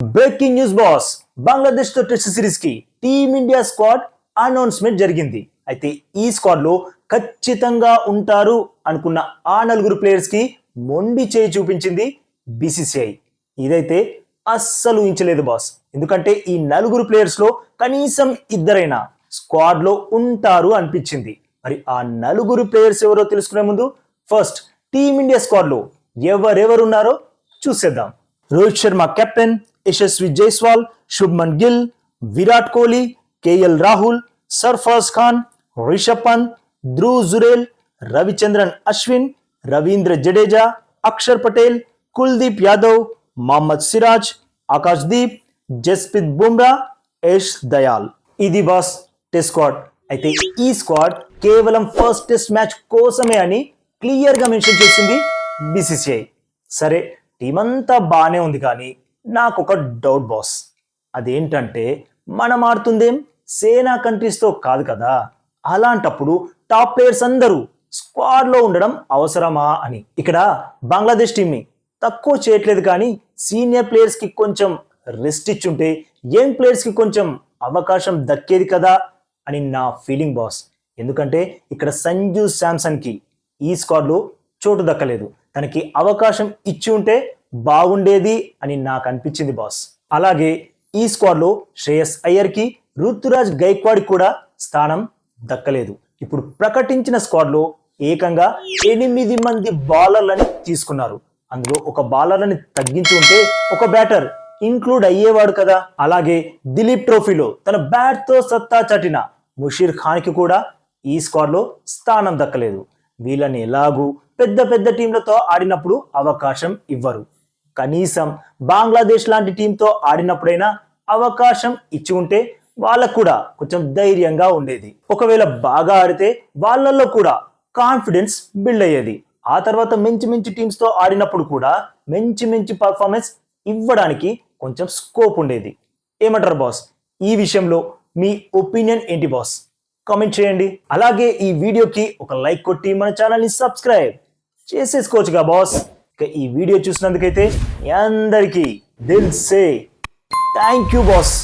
Breaking news boss. బంగ్లాదేశ్తో test సిరీస్కి team India squad announcement జరిగింది. అయితే ఈ స్క్వాడ్లో ఖచ్చితంగా ఉంటారు అనుకున్న ఆ నలుగురు ప్లేయర్స్కి మొండి చేయి చూపించింది బీసీసీఐ ఇదైతే అస్సలు ఊహించలేదు బాస్. ఎందుకంటే ఈ నలుగురు ప్లేయర్స్లో కనీసం ఇద్దరైనా స్క్వాడ్లో ఉంటారు అనిపించింది. మరి ఆ నలుగురు ప్లేయర్స్ ఎవరో తెలుసుకునే ముందు ఫస్ట్ టీమిండియా స్క్వాడ్లో ఎవరెవరున్నారో చూసేద్దాం. Rohit Sharma captain Yashasvi Jaiswal Shubman Gill Virat Kohli K L Rahul Sarfaraz Khan Rishabh Pant Dhruv Jurel Ravichandran Ashwin Ravindra Jadeja Axar Patel Kuldeep Yadav Mohammed Siraj Akash Deep Jasprit Bumrah Yash Dayal ఇది boss test squad అయితే ఈ squad కేవలం first test match కోసమే అని క్లియర్గా mention చేసింది BCCI సరే team అంతా బాగానే ఉంది కానీ నాకు ఒక డౌట్ బాస్ అదేంటంటే మనం ఆడుతుందేం? సేనా కంట్రీస్తో కాదు కదా. అలాంటప్పుడు టాప్ ప్లేయర్స్ అందరూ స్క్వాడ్లో ఉండడం అవసరమా అని. ఇక్కడ బంగ్లాదేశ్ టీమ్ని తక్కువ చేయట్లేదు కానీ సీనియర్ ప్లేయర్స్కి కొంచెం రెస్ట్ ఇచ్చుంటే యంగ్ ప్లేయర్స్కి కొంచెం అవకాశం దక్కేది కదా అని నా ఫీలింగ్ బాస్ ఎందుకంటే ఇక్కడ సంజు శాంసన్కి ఈ స్క్వాడ్లో చోటు దక్కలేదు. తనకి అవకాశం ఇచ్చి ఉంటే బాగుండేది అని నాకు అనిపించింది బాస్. అలాగే ఈ స్క్వాడ్లో శ్రేయస్ అయ్యర్కి ఋతురాజ్ గైక్వాడ్ కూడా స్థానం దక్కలేదు. ఇప్పుడు ప్రకటించిన స్క్వాడ్లో ఏకంగా ఎనిమిది మంది బౌలర్లని తీసుకున్నారు. అందులో ఒక బౌలర్ని తగ్గించి ఉంటే ఒక బ్యాటర్ ఇంక్లూడ్ అయ్యేవాడు కదా. అలాగే దిలీప్ ట్రోఫీలో తన బ్యాట్తో సత్తా చాటిన ముషీర్ ఖాన్కి కూడా ఈ స్క్వాడ్లో స్థానం దక్కలేదు. వీళ్ళని ఎలాగూ పెద్ద పెద్ద టీంలతో ఆడినప్పుడు అవకాశం ఇవ్వరు. కనీసం బంగ్లాదేశ్ లాంటి టీంతో ఆడినప్పుడైనా అవకాశం ఇచ్చి ఉంటే వాళ్ళకు కూడా కొంచెం ధైర్యంగా ఉండేది. ఒకవేళ బాగా ఆడితే వాళ్ళల్లో కూడా కాన్ఫిడెన్స్ బిల్డ్ అయ్యేది. ఆ తర్వాత మంచి మంచి టీమ్స్తో ఆడినప్పుడు కూడా మంచి మంచి పర్ఫార్మెన్స్ ఇవ్వడానికి కొంచెం స్కోప్ ఉండేది. ఏమంటారు బాస్ ఈ విషయంలో మీ ఒపీనియన్ ఏంటి బాస్ కామెంట్ చేయండి. అలాగే ఈ వీడియోకి ఒక లైక్ కొట్టి మన ఛానల్ని సబ్స్క్రైబ్ చేసేసుకోవచ్చుగా బాస్ ఇక ఈ వీడియో చూసినందుకైతే అందరికీ దిల్ సే. Thank you boss